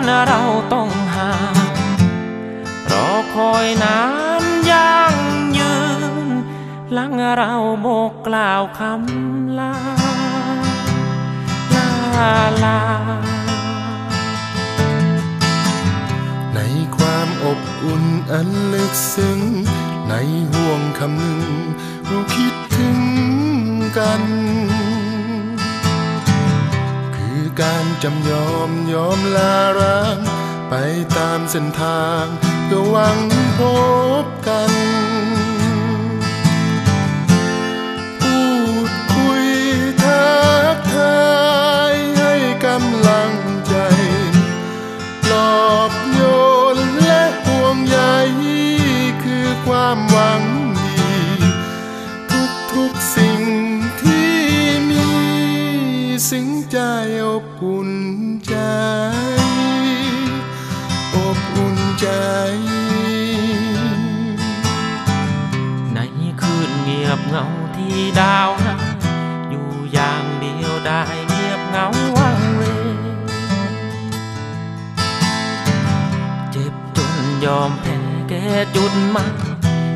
กันเราต้องห่างรอคอยนานยังยืนหลังเราบอกกล่าวคำลาลาลา ในความอบอุ่นอันลึกซึ้ง ในห่วงคำหนึ่งเราคิดถึงกัน การจำยอมยอมลาร้าง ไปตามเส้นทางเพื่อหวังพบกัน พูดคุยทักทายให้กำลังใจปลอบโยนและห่วงใยคือความหวังดี ทุกทุกๆสิ่ง สิ่งใจอบอุ่นใจ อบอุ่นใจ ในคืนเงียบเงาที่ดาวหาอยู่อย่างเดียวได้เงียบเงาวังเวเจ็บจนยอมแพ้แก่จุดมา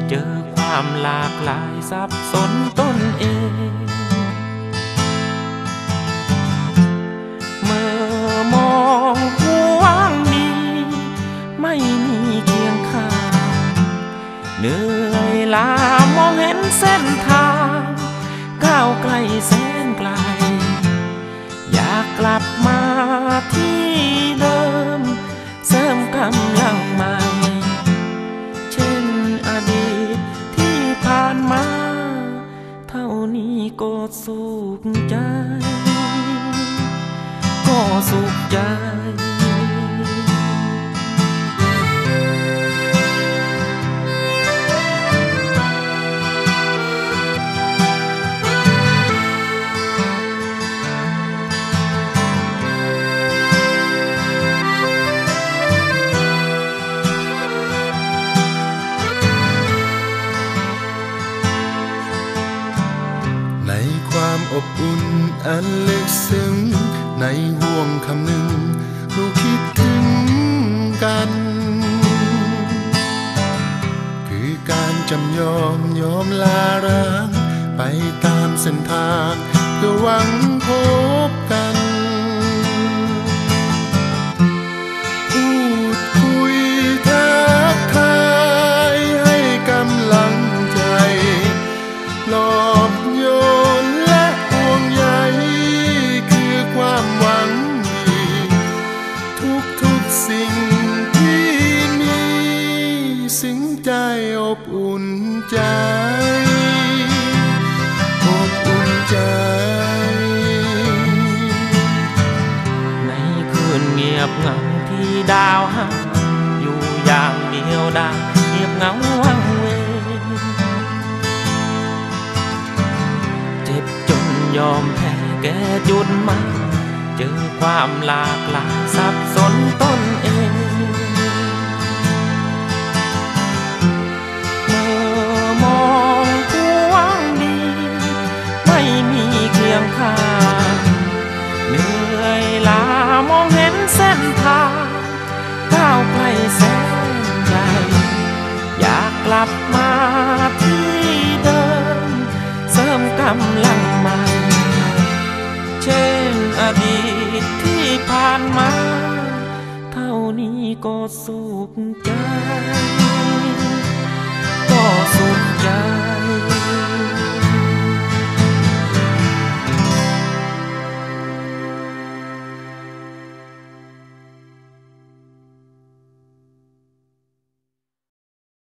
เจอความหลากหลายสับสนตนเอง เคียงข้างเหนื่อยล้ามองเห็นเส้นทางก้าวไกลแสนไกล อยากกลับมาที่เดิม เสริมกำลังใหม่ เช่นอดีตที่ผ่านมา เท่านี้ก็สุขใจ ก็สุขใจ อบอุ่นอันลึกซึ้ง ในห่วงคำหนึ่งเราคิดถึงกัน คือการจำยอมยอมลาร้าง ไปตามเส้นทางเพื่อหวัง สิ่งที่มีสิ่งใจอบอุ่นใจ อบอุ่นใจ ในคืนเงียบเหงาที่ดาวหาอยู่อย่างเดียวดายเงียบเหงาวังเวงเจ็บจนยอมแพ้แก่จุดหมายเจอความหลากหลายสับ ยงข้างเหนื่อยล้ามองเห็นเส้นทางก้าวไกลแสนไกลอยากกลับมาที่เดิม เสริมกำลังใหม่เช่นอดีตที่ผ่านมา เท่านี้ก็สุขใจ ก็สุข